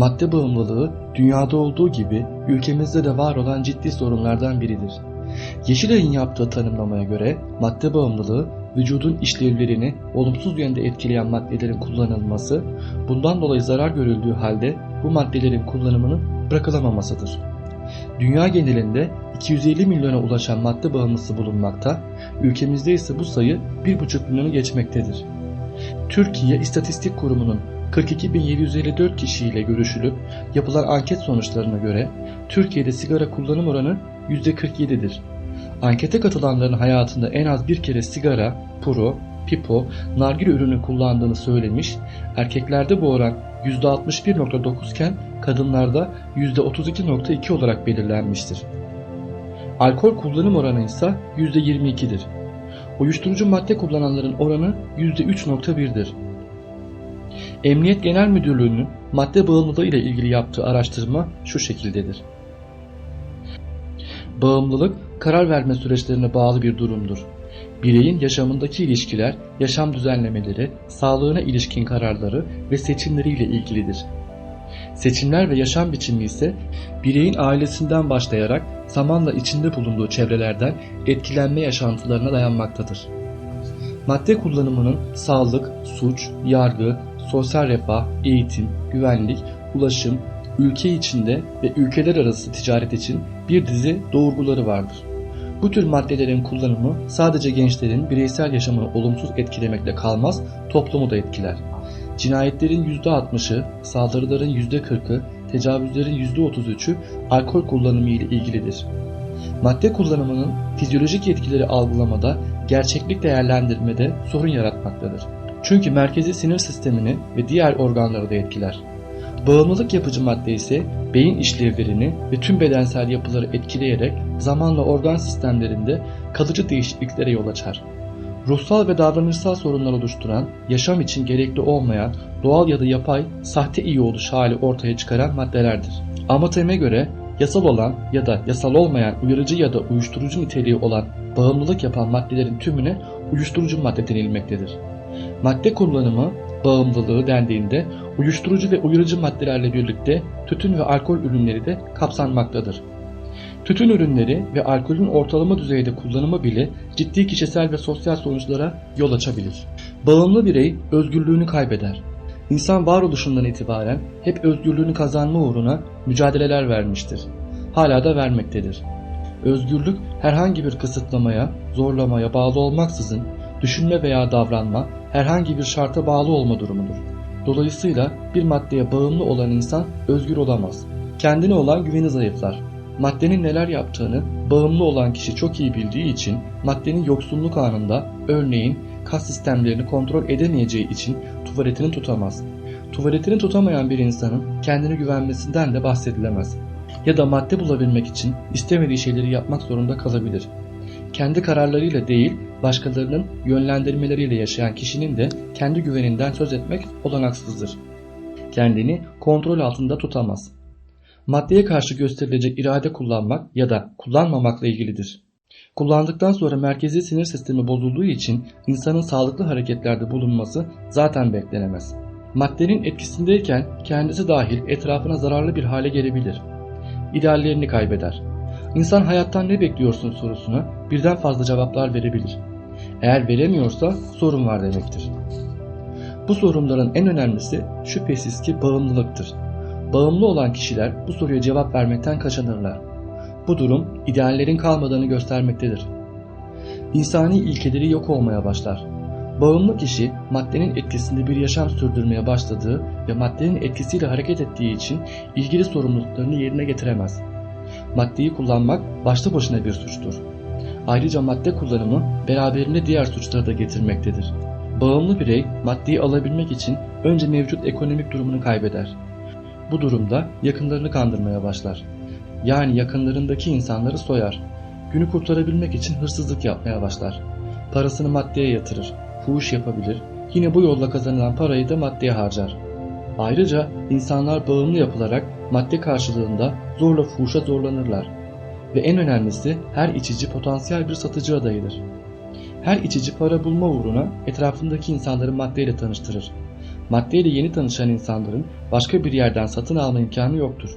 Madde bağımlılığı dünyada olduğu gibi ülkemizde de var olan ciddi sorunlardan biridir. Yeşilay'ın yaptığı tanımlamaya göre madde bağımlılığı vücudun işlevlerini olumsuz yönde etkileyen maddelerin kullanılması, bundan dolayı zarar görüldüğü halde bu maddelerin kullanımının bırakılamamasıdır. Dünya genelinde 250 milyona ulaşan madde bağımlısı bulunmakta, ülkemizde ise bu sayı 1,5 milyonu geçmektedir. Türkiye İstatistik Kurumu'nun 42.754 kişiyle görüşülüp yapılan anket sonuçlarına göre Türkiye'de sigara kullanım oranı %47'dir. Ankete katılanların hayatında en az bir kere sigara, puro, pipo, nargile ürünü kullandığını söylemiş, erkeklerde bu oran %61.9 iken kadınlarda %32.2 olarak belirlenmiştir. Alkol kullanım oranı ise %22'dir. Uyuşturucu madde kullananların oranı %3.1'dir. Emniyet Genel Müdürlüğü'nün madde bağımlılığı ile ilgili yaptığı araştırma şu şekildedir. Bağımlılık, karar verme süreçlerine bağlı bir durumdur. Bireyin yaşamındaki ilişkiler, yaşam düzenlemeleri, sağlığına ilişkin kararları ve seçimleriyle ilgilidir. Seçimler ve yaşam biçimi ise bireyin ailesinden başlayarak zamanla içinde bulunduğu çevrelerden etkilenme yaşantılarına dayanmaktadır. Madde kullanımının sağlık, suç, yargı, sosyal refah, eğitim, güvenlik, ulaşım, ülke içinde ve ülkeler arası ticaret için bir dizi doğurguları vardır. Bu tür maddelerin kullanımı sadece gençlerin bireysel yaşamını olumsuz etkilemekle kalmaz, toplumu da etkiler. Cinayetlerin %60'ı, saldırıların %40'ı, tecavüzlerin %33'ü alkol kullanımı ile ilgilidir. Madde kullanımının fizyolojik etkileri algılamada, gerçeklik değerlendirmede sorun yaratmaktadır. Çünkü merkezi sinir sistemini ve diğer organları da etkiler. Bağımlılık yapıcı madde ise beyin işlevlerini ve tüm bedensel yapıları etkileyerek zamanla organ sistemlerinde kalıcı değişikliklere yol açar. Ruhsal ve davranışsal sorunlar oluşturan, yaşam için gerekli olmayan, doğal ya da yapay, sahte iyi oluş hali ortaya çıkaran maddelerdir. Amatem'e göre yasal olan ya da yasal olmayan uyarıcı ya da uyuşturucu niteliği olan bağımlılık yapan maddelerin tümüne uyuşturucu madde denilmektedir. Madde kullanımı bağımlılığı dendiğinde uyuşturucu ve uyarıcı maddelerle birlikte tütün ve alkol ürünleri de kapsanmaktadır. Tütün ürünleri ve alkolün ortalama düzeyde kullanımı bile ciddi kişisel ve sosyal sonuçlara yol açabilir. Bağımlı birey özgürlüğünü kaybeder. İnsan varoluşundan itibaren hep özgürlüğünü kazanma uğruna mücadeleler vermiştir. Hala da vermektedir. Özgürlük herhangi bir kısıtlamaya, zorlamaya bağlı olmaksızın düşünme veya davranma herhangi bir şarta bağlı olma durumudur. Dolayısıyla bir maddeye bağımlı olan insan özgür olamaz. Kendine olan güveni zayıflar. Maddenin neler yaptığını bağımlı olan kişi çok iyi bildiği için maddenin yoksunluk anında örneğin kas sistemlerini kontrol edemeyeceği için tuvaletini tutamaz. Tuvaletini tutamayan bir insanın kendine güvenmesinden de bahsedilemez. Ya da madde bulabilmek için istemediği şeyleri yapmak zorunda kalabilir. Kendi kararlarıyla değil, başkalarının yönlendirmeleriyle yaşayan kişinin de kendi güveninden söz etmek olanaksızdır. Kendini kontrol altında tutamaz. Maddeye karşı gösterilecek irade kullanmak ya da kullanmamakla ilgilidir. Kullandıktan sonra merkezi sinir sistemi bozulduğu için insanın sağlıklı hareketlerde bulunması zaten beklenemez. Maddenin etkisindeyken kendisi dahil etrafına zararlı bir hale gelebilir. İdeallerini kaybeder. İnsan hayattan ne bekliyorsun sorusuna birden fazla cevaplar verebilir. Eğer veremiyorsa sorun var demektir. Bu sorunların en önemlisi şüphesiz ki bağımlılıktır. Bağımlı olan kişiler bu soruya cevap vermekten kaçınırlar. Bu durum ideallerin kalmadığını göstermektedir. İnsani ilkeleri yok olmaya başlar. Bağımlı kişi maddenin etkisinde bir yaşam sürdürmeye başladığı ve maddenin etkisiyle hareket ettiği için ilgili sorumluluklarını yerine getiremez. Maddeyi kullanmak başlı başına bir suçtur. Ayrıca madde kullanımı beraberinde diğer suçları da getirmektedir. Bağımlı birey maddeyi alabilmek için önce mevcut ekonomik durumunu kaybeder. Bu durumda yakınlarını kandırmaya başlar. Yani yakınlarındaki insanları soyar. Günü kurtarabilmek için hırsızlık yapmaya başlar. Parasını maddeye yatırır, fuhuş yapabilir, yine bu yolla kazanılan parayı da maddeye harcar. Ayrıca insanlar bağımlı yapılarak madde karşılığında zorla fuhuşa zorlanırlar. Ve en önemlisi her içici potansiyel bir satıcı adayıdır. Her içici para bulma uğruna etrafındaki insanları maddeyle tanıştırır. Maddeyle yeni tanışan insanların başka bir yerden satın alma imkanı yoktur.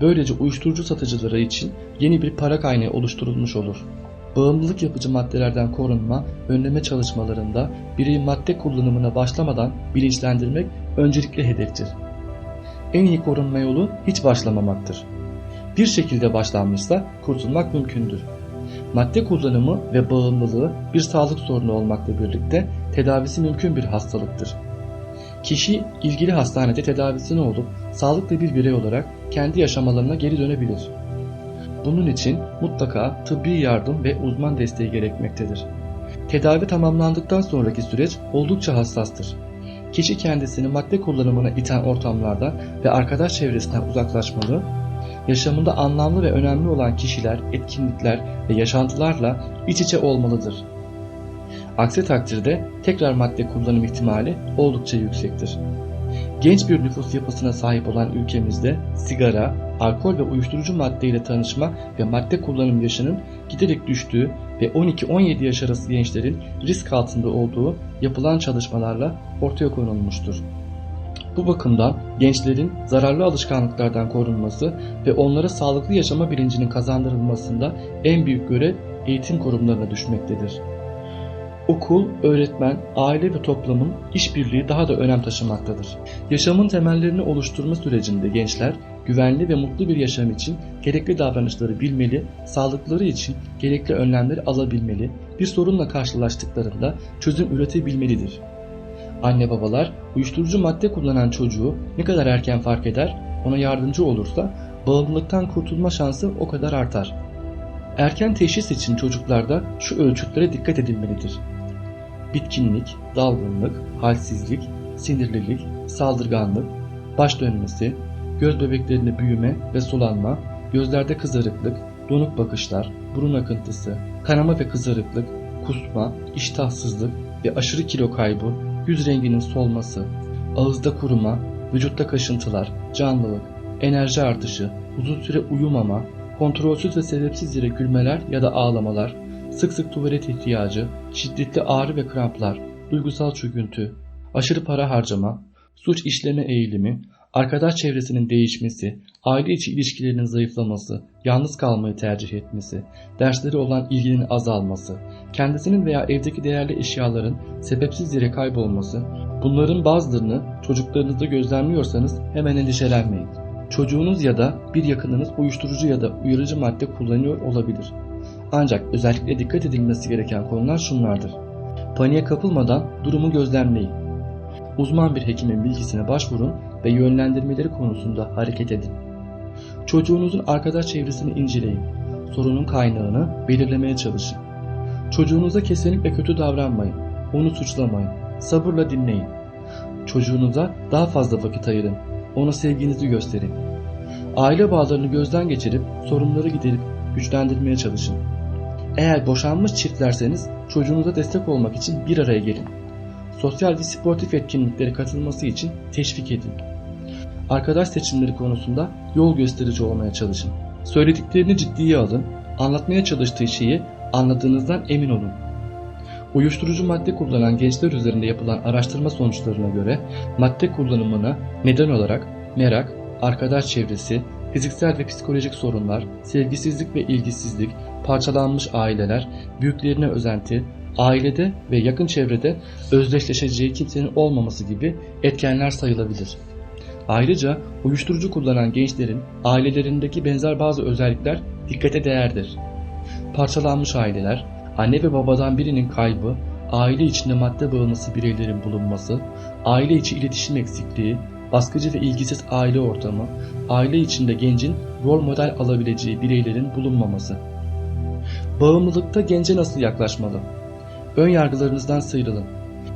Böylece uyuşturucu satıcıları için yeni bir para kaynağı oluşturulmuş olur. Bağımlılık yapıcı maddelerden korunma, önleme çalışmalarında bireyi madde kullanımına başlamadan bilinçlendirmek öncelikli hedeftir. En iyi korunma yolu hiç başlamamaktır. Bir şekilde başlanmışsa kurtulmak mümkündür. Madde kullanımı ve bağımlılığı bir sağlık sorunu olmakla birlikte tedavisi mümkün bir hastalıktır. Kişi ilgili hastanede tedavisini olup sağlıklı bir birey olarak kendi yaşamalarına geri dönebilir. Bunun için mutlaka tıbbi yardım ve uzman desteği gerekmektedir. Tedavi tamamlandıktan sonraki süreç oldukça hassastır. Kişi kendisini madde kullanımına iten ortamlarda ve arkadaş çevresinden uzaklaşmalı, yaşamında anlamlı ve önemli olan kişiler, etkinlikler ve yaşantılarla iç içe olmalıdır. Aksi takdirde tekrar madde kullanım ihtimali oldukça yüksektir. Genç bir nüfus yapısına sahip olan ülkemizde sigara, alkol ve uyuşturucu maddeyle tanışma ve madde kullanım yaşının giderek düştüğü ve 12-17 yaş arası gençlerin risk altında olduğu yapılan çalışmalarla ortaya konulmuştur. Bu bakımdan gençlerin zararlı alışkanlıklardan korunması ve onlara sağlıklı yaşama bilincinin kazandırılmasında en büyük görev eğitim kurumlarına düşmektedir. Okul, öğretmen, aile ve toplumun işbirliği daha da önem taşımaktadır. Yaşamın temellerini oluşturma sürecinde gençler güvenli ve mutlu bir yaşam için gerekli davranışları bilmeli, sağlıkları için gerekli önlemleri alabilmeli, bir sorunla karşılaştıklarında çözüm üretebilmelidir. Anne babalar uyuşturucu madde kullanan çocuğu ne kadar erken fark eder, ona yardımcı olursa bağımlılıktan kurtulma şansı o kadar artar. Erken teşhis için çocuklarda şu ölçütlere dikkat edilmelidir. Bitkinlik, dalgınlık, halsizlik, sinirlilik, saldırganlık, baş dönmesi, göz bebeklerinde büyüme ve sulanma, gözlerde kızarıklık, donuk bakışlar, burun akıntısı, kanama ve kızarıklık, kusma, iştahsızlık ve aşırı kilo kaybı, yüz renginin solması, ağızda kuruma, vücutta kaşıntılar, canlılık, enerji artışı, uzun süre uyumama, kontrolsüz ve sebepsiz yere gülmeler ya da ağlamalar, sık sık tuvalet ihtiyacı, şiddetli ağrı ve kramplar, duygusal çöküntü, aşırı para harcama, suç işleme eğilimi, arkadaş çevresinin değişmesi, aile içi ilişkilerinin zayıflaması, yalnız kalmayı tercih etmesi, dersleri olan ilginin azalması, kendisinin veya evdeki değerli eşyaların sebepsiz yere kaybolması, bunların bazılarını çocuklarınızda gözlemliyorsanız hemen endişelenmeyin. Çocuğunuz ya da bir yakınınız uyuşturucu ya da uyarıcı madde kullanıyor olabilir. Ancak özellikle dikkat edilmesi gereken konular şunlardır. Paniğe kapılmadan durumu gözlemleyin. Uzman bir hekimin bilgisine başvurun ve yönlendirmeleri konusunda hareket edin. Çocuğunuzun arkadaş çevresini inceleyin. Sorunun kaynağını belirlemeye çalışın. Çocuğunuza kesinlikle kötü davranmayın. Onu suçlamayın. Sabırla dinleyin. Çocuğunuza daha fazla vakit ayırın. Ona sevginizi gösterin. Aile bağlarını gözden geçirip sorunları giderip güçlendirmeye çalışın. Eğer boşanmış çiftlerseniz çocuğunuza destek olmak için bir araya gelin. Sosyal ve sportif etkinliklere katılması için teşvik edin. Arkadaş seçimleri konusunda yol gösterici olmaya çalışın. Söylediklerini ciddiye alın. Anlatmaya çalıştığı şeyi anladığınızdan emin olun. Uyuşturucu madde kullanan gençler üzerinde yapılan araştırma sonuçlarına göre madde kullanımına neden olarak merak, arkadaş çevresi, fiziksel ve psikolojik sorunlar, sevgisizlik ve ilgisizlik, parçalanmış aileler, büyüklerine özenti, ailede ve yakın çevrede özdeşleşeceği kimsenin olmaması gibi etkenler sayılabilir. Ayrıca uyuşturucu kullanan gençlerin ailelerindeki benzer bazı özellikler dikkate değerdir. Parçalanmış aileler, anne ve babadan birinin kaybı, aile içinde madde bağımlısı bireylerin bulunması, aile içi iletişim eksikliği, baskıcı ve ilgisiz aile ortamı, aile içinde gencin rol model alabileceği bireylerin bulunmaması. Bağımlılıkta gence nasıl yaklaşmalı? Ön yargılarınızdan sıyrılın.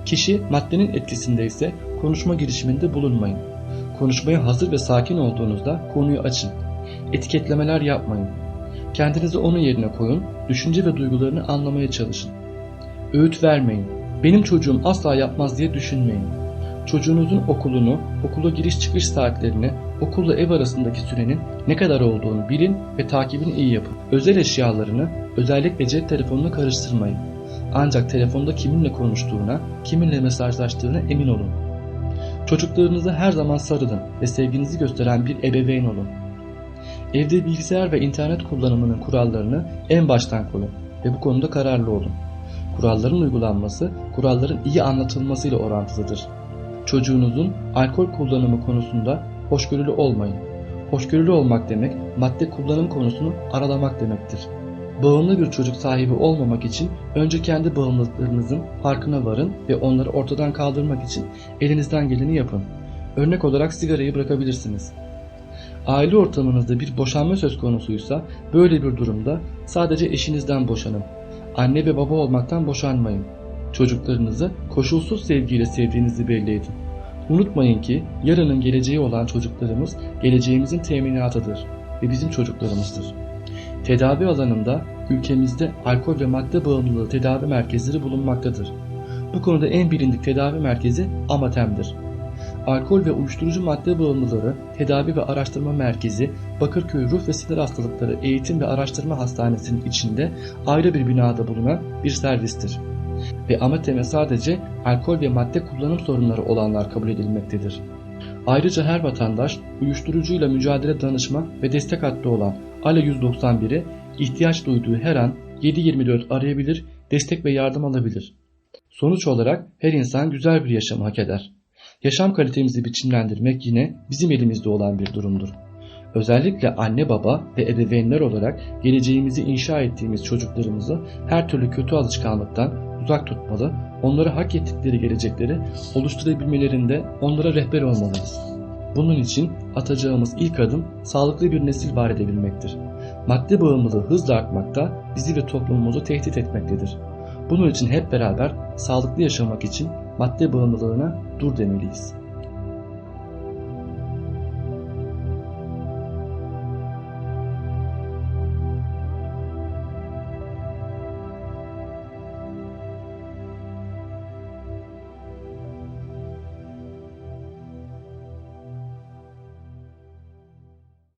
Kişi maddenin etkisindeyse konuşma girişiminde bulunmayın. Konuşmaya hazır ve sakin olduğunuzda konuyu açın. Etiketlemeler yapmayın. Kendinizi onun yerine koyun, düşünce ve duygularını anlamaya çalışın. Öğüt vermeyin. Benim çocuğum asla yapmaz diye düşünmeyin. Çocuğunuzun okulunu, okula giriş çıkış saatlerini, okulla ev arasındaki sürenin ne kadar olduğunu bilin ve takibini iyi yapın. Özel eşyalarını, özellikle cep telefonunu karıştırmayın. Ancak telefonda kiminle konuştuğuna, kiminle mesajlaştığına emin olun. Çocuklarınıza her zaman sarılın ve sevginizi gösteren bir ebeveyn olun. Evde bilgisayar ve internet kullanımının kurallarını en baştan koyun ve bu konuda kararlı olun. Kuralların uygulanması, kuralların iyi anlatılmasıyla orantılıdır. Çocuğunuzun alkol kullanımı konusunda hoşgörülü olmayın. Hoşgörülü olmak demek, madde kullanım konusunu aralamak demektir. Bağımlı bir çocuk sahibi olmamak için önce kendi bağımlılıklarınızın farkına varın ve onları ortadan kaldırmak için elinizden geleni yapın. Örnek olarak sigarayı bırakabilirsiniz. Aile ortamınızda bir boşanma söz konusuysa böyle bir durumda sadece eşinizden boşanın. Anne ve baba olmaktan boşanmayın. Çocuklarınızı koşulsuz sevgiyle sevdiğinizi belli edin. Unutmayın ki yarının geleceği olan çocuklarımız geleceğimizin teminatıdır ve bizim çocuklarımızdır. Tedavi alanında ülkemizde alkol ve madde bağımlılığı tedavi merkezleri bulunmaktadır. Bu konuda en bilindik tedavi merkezi Amatem'dir. Alkol ve uyuşturucu madde bağımlıları Tedavi ve Araştırma Merkezi Bakırköy Ruh ve Sinir Hastalıkları Eğitim ve Araştırma Hastanesi'nin içinde ayrı bir binada bulunan bir servistir. Ve Amatem'e sadece alkol ve madde kullanım sorunları olanlar kabul edilmektedir. Ayrıca her vatandaş uyuşturucuyla mücadele danışma ve destek hattı olan ALE 191'i ihtiyaç duyduğu her an 7/24 arayabilir, destek ve yardım alabilir. Sonuç olarak her insan güzel bir yaşamı hak eder. Yaşam kalitemizi biçimlendirmek yine bizim elimizde olan bir durumdur. Özellikle anne baba ve ebeveynler olarak geleceğimizi inşa ettiğimiz çocuklarımızı her türlü kötü alışkanlıktan uzak tutmalı, onlara hak ettikleri gelecekleri oluşturabilmelerinde onlara rehber olmalıyız. Bunun için atacağımız ilk adım sağlıklı bir nesil var edebilmektir. Madde bağımlılığı hızla artmakta, bizi ve toplumumuzu tehdit etmektedir. Bunun için hep beraber sağlıklı yaşamak için madde bağımlılığına dur demeliyiz.